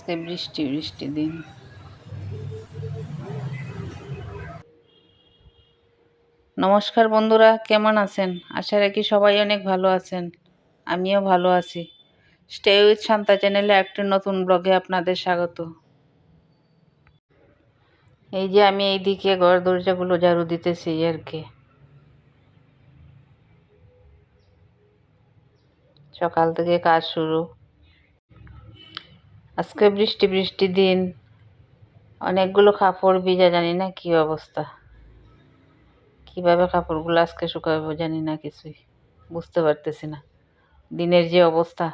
আজকে বৃষ্টি বৃষ্টি দিন। নমস্কার বন্ধুরা, কেমন আছেন? আশা রাখি সবাই অনেক ভালো আছেন। আমিও ভালো আছি। স্টে উইথ শান্তা চ্যানেলে একটি নতুন ব্লগে আপনাদের স্বাগত। এই যে আমি এইদিকে ঘর দরজাগুলো ঝাড়ু দিতেছি আর কি। সকাল থেকে কাজ শুরু। আজকে বৃষ্টি বৃষ্টি দিন। অনেকগুলো কাপড় ভিজা, জানি না কি অবস্থা। কীভাবে কাপড়গুলো আজকে শুকাবো জানি না কিছুই। বুঝতে পারতেছি না। দিনের যে অবস্থা।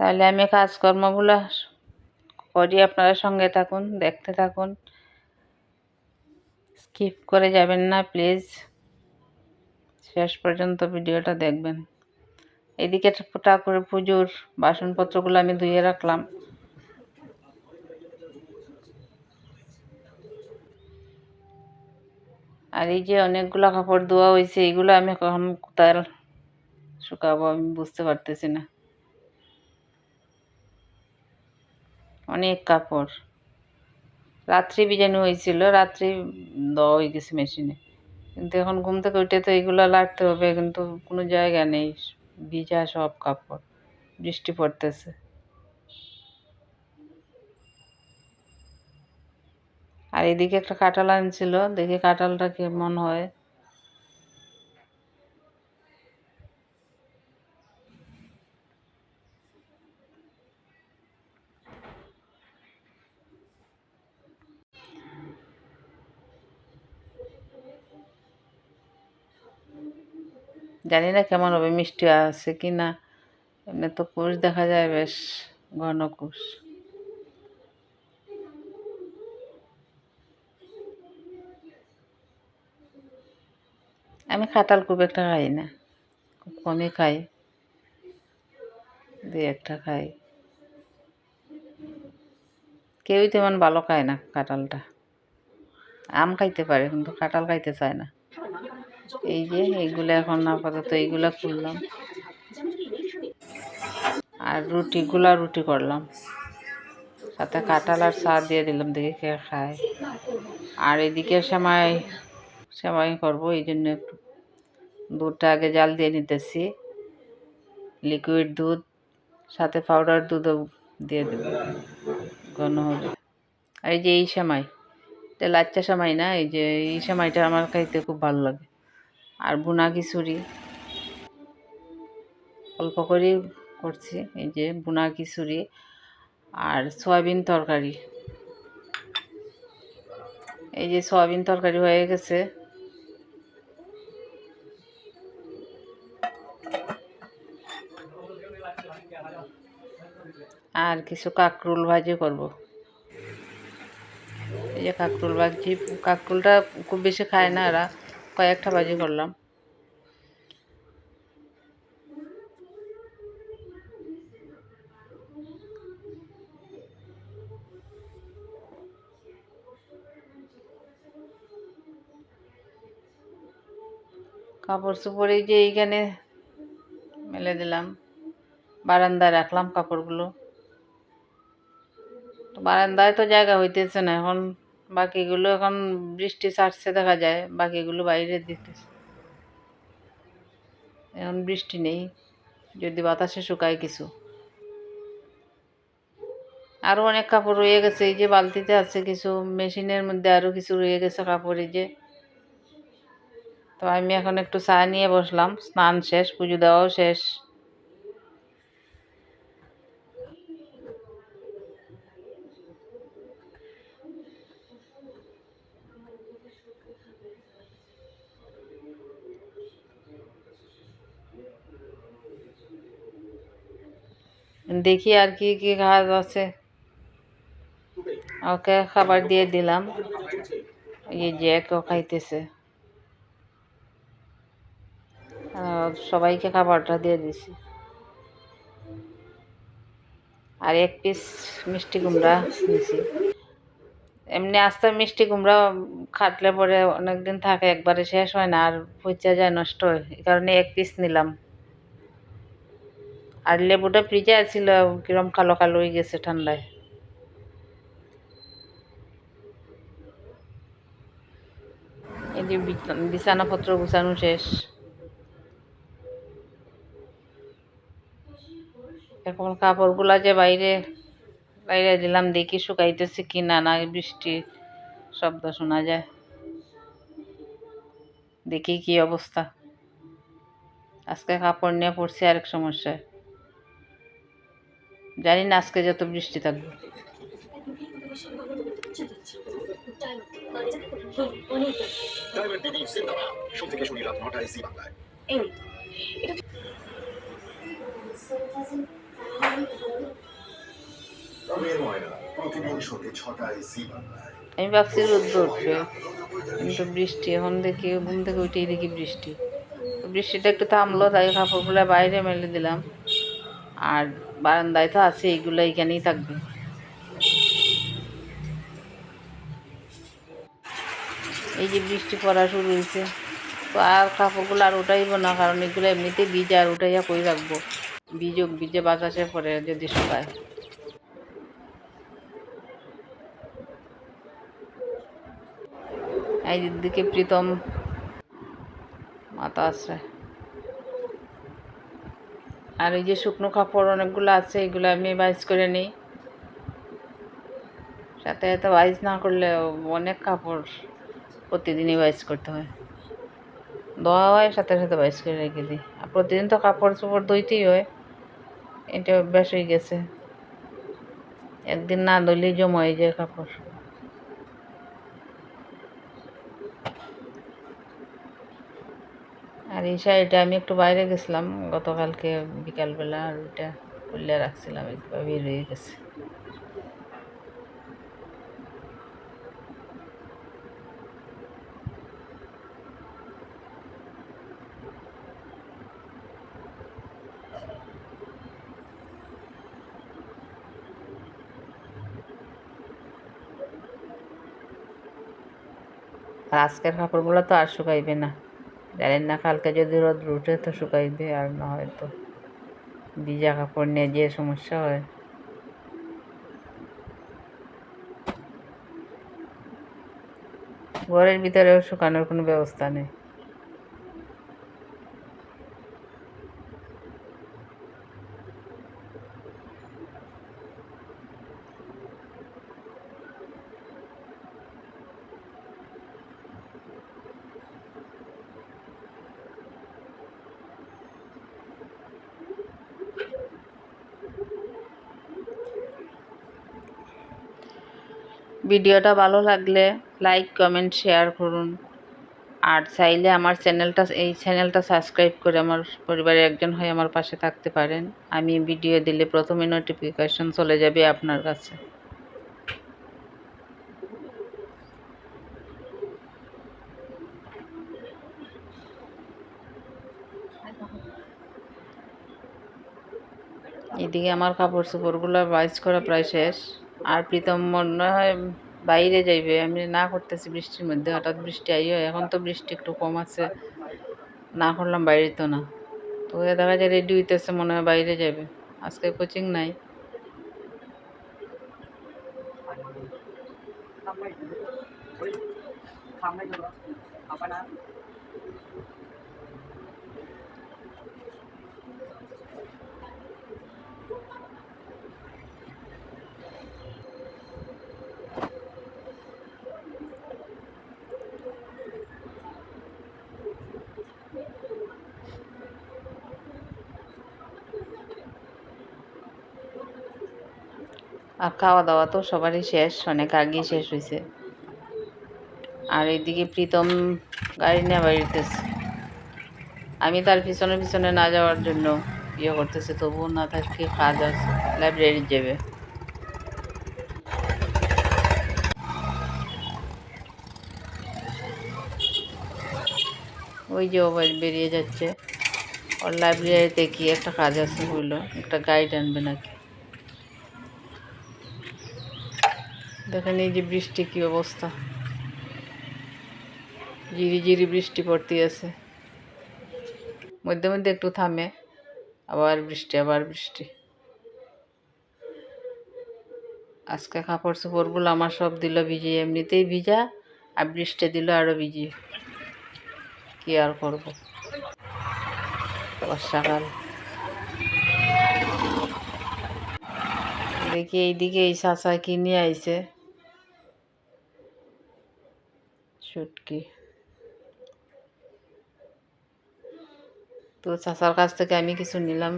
তাহলে আমি কাজকর্মগুলো করি আপনারা সঙ্গে থাকুন, দেখতে থাকুন। স্কিপ করে যাবেন না, প্লিজ। শেষ পর্যন্ত ভিডিওটা দেখবেন। এদিকে ঠাকুরের পুজোর বাসনপত্রগুলো আমি ধুয়ে রাখলাম। আর এই যে অনেকগুলো কাপড় ধোয়া হয়েছে এইগুলো আমি কখন কোথায় শুকাবো আমি বুঝতে পারতেছি না। অনেক কাপড়। রাত্রি বিজানো হয়েছিল, রাত্রি দেওয়া হয়ে গেছে মেশিনে কিন্তু এখন ঘুম থেকে উঠে তো এইগুলো লাগতে হবে, কিন্তু কোনো জায়গা নেই, ভিজা সব কাপড়, বৃষ্টি পড়তেছে। আর এদিকে একটা কাঁঠাল আনছিল, দেখি কাঁঠালটা কেমন হয়। জানি না কেমন হবে, মিষ্টি আছে কি না। এমনি তো কুশ দেখা যায় বেশ, ঘন কুশ। আমি কাঁঠাল খুব একটা খাই না, খুব কমই খাই। দুই একটা খাই। কেউই তেমন ভালো খায় না কাঁঠালটা আম খাইতে পারে, কিন্তু কাঁঠাল খাইতে চায় না। এই যে এইগুলো এখন আপাতত এইগুলো খুললাম। আর রুটিগুলা রুটি করলাম। সাথে কাঁঠাল আর চা দিয়ে দিলাম, দেখে কে খায়। আর এদিকে সেমাই সেমাই করব, এই জন্য একটু দুধটা আগে জাল দিয়ে নিতেছি। লিকুইড দুধ, সাথে পাউডার দুধও দিয়ে দেব, ঘন হবে আর এই যে এই সেমাই, এটা লাচ্চা সেমাই না, এই যে এই সেমাইটা আমার খাইতে খুব ভালো লাগে। আর বুনা খিচুড়ি। অল্প করেই করছি, এই যে বুনা খিচুড়ি আর সয়াবিন তরকারি। এই যে সয়াবিন তরকারি হয়ে গেছে। আর কিছু কাকরুল ভাজি করব। এই যে কাকরুল ভাজি, কাকরুলটা খুব বেশি খায় না এরা। কয়েকটা ভাজি করলাম। কাপড় এই যে এইখানে মেলে দিলাম। বারান্দায় রাখলাম কাপড়গুলো। বারান্দায় তো জায়গা হইতেছে না, এখন বাকিগুলো এখন বৃষ্টি ছাড়ছে দেখা যায়, বাকিগুলো বাইরে দিতেছে। এখন বৃষ্টি নেই, যদি বাতাসে শুকায় কিছু। আরও অনেক কাপড় রয়ে গেছে, এই যে বালতিতে আছে কিছু, মেশিনের মধ্যে আরও কিছু রয়ে গেছে কাপড়, এই যে। তো আমি এখন একটু চা নিয়ে বসলাম, স্নান শেষ, পুজো দেওয়াও শেষ। দেখি আর কি কি কাজ আছে। ওকে খাবার দিয়ে দিলাম। এই জ্যাকও খাইতেছে। সবাইকে খাবারটা দিয়ে দিছি। আর এক পিস মিষ্টি কুমড়া নিয়েছি এমনি আস্তে মিষ্টি কুমড়া খাটলে পরে অনেক দিন থাকে, একবারে শেষ হয় না, আর পচা যায় নষ্ট হয়। এই কারণে এক পিস নিলাম। আর লেবুটা ফ্রিজে আছিল কিরম কালো কালো হয়ে গেছে ঠান্ডায়। এই যে বিছ- বিছানাপত্র গুছানো শেষ। এখন কাপড়গুলা যে বাইরে বাইরে দিলাম, দেখি শুকাইতেছে কি না না বৃষ্টি শব্দ শোনা যায়। দেখি কি অবস্থা। আজকে কাপড় নিয়ে পড়ছি আরেক সমস্যায়। জানি না আজকে যত বৃষ্টি থাকবে আমি ভাবছি রোদ্র উঠবে কিন্তু বৃষ্টি, এখন দেখি, ঘুম থেকে উঠেই দেখি বৃষ্টি। বৃষ্টিটা একটু থামলো, তাই কাপড়গুলো বাইরে মেলে দিলাম। আর বারান্দায় তো আছে এইগুলো এইখানেই থাকবে। এই যে বৃষ্টি পড়া শুরু হয়েছে। তো আর কাপড়গুলো আর উঠাইব না, কারণ এগুলো এমনিতে বীজ আর উঠাইয়া কই রাখব? ভিজুক বীজে বাতাসে পরে যদি শুকায়। এই দিকে প্রীতম মাথা আছে আর এই যে শুকনো কাপড় অনেকগুলো আছে, এগুলো আমি বাইজ করে নিই। সাথে এত বাইজ না করলে অনেক কাপড় প্রতিদিনই বাইজ করতে হয়। ধোয়া হয়, সাথে সাথে বাইজ করে রেখে দিই। আর প্রতিদিন তো কাপড় চোপড় ধুইতেই হয়। এটা অভ্যাস হয়ে গেছে। একদিন না ধুলেই জমা হয়ে যায় কাপড় আর এই শাড়িটা আমি একটু বাইরে গেছিলাম, গতকালকে বিকালবেলা আর ওইটা খুলে রাখছিলাম বের হয়ে গেছে। আজকের কাপড়গুলো তো আর শুকাইবে না। জানেন না, কালকে যদি রোদ উঠে তো শুকাই দিয়ে আর না হয় তো। ভিজা কাপড় নিয়ে যে সমস্যা হয়। ঘরের ভিতরেও শুকানোর কোনো ব্যবস্থা নেই। ভিডিওটা ভালো লাগলে লাইক কমেন্ট শেয়ার করুন। আর চাইলে আমার চ্যানেলটা, এই চ্যানেলটা সাবস্ক্রাইব করে আমার পরিবারের একজন হয়ে আমার পাশে থাকতে পারেন। আমি ভিডিও দিলে প্রথমে নোটিফিকেশন চলে যাবে আপনার কাছে। এদিকে আমার কাপড় চোপড়গুলো বাইজ করা প্রায় শেষ। আর প্রীতম মনে হয় বাইরে যাইবে, আমি না করতেছি বৃষ্টির মধ্যে, হঠাৎ বৃষ্টি আইও, এখন তো বৃষ্টি একটু কম আছে, না করলাম বাইরে তো না। তো দেখা যায় রেডি হইতেছে, মনে হয় বাইরে যাবে আজকে কোচিং নাই। আর খাওয়া দাওয়া তো সবারই শেষ, অনেক আগেই শেষ হয়েছে আর এইদিকে প্রীতম গাড়ি নিয়ে বাড়িতেছে আমি তার পিছনে পিছনে না যাওয়ার জন্য ইয়ে করতেছে, তবুও না তার কি কাজ আছে লাইব্রেরি যাবে। ওই যে ও বাড়ি বেরিয়ে যাচ্ছে। ওর লাইব্রেরিতে কি একটা কাজ আছে হইল একটা গাইড আনবে নাকি? দেখেন এই যে বৃষ্টি কি অবস্থা। জিরি জিরি বৃষ্টি পড়তে আছে। মধ্যে মধ্যে একটু থামে, আবার বৃষ্টি আবার বৃষ্টি। আজকে কাপড় চোপড়গুলো আমার সব দিল ভিজিয়ে, এমনিতেই ভিজা, আর বৃষ্টি দিল আরও ভিজিয়ে। কি আর করব? বর্ষাকাল দেখি এইদিকে এই চাচা কি নিয়ে আইছে। শুটকি তো চাচার কাছ থেকে আমি কিছু নিলাম।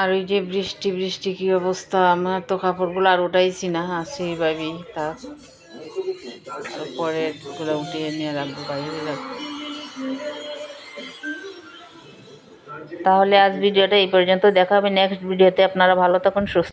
আর ওই যে বৃষ্টি বৃষ্টি কি অবস্থা? আমার তো কাপড়গুলো আর উঠাইছি না আসি ভাবি তা। আরগুলো উঠিয়ে নিয়ে রাখব, বাইরে রাখব। তাহলে আজ ভিডিওটা এই পর্যন্ত। দেখা হবে নেক্সট ভিডিওতে। আপনারা ভালো থাকুন, সুস্থ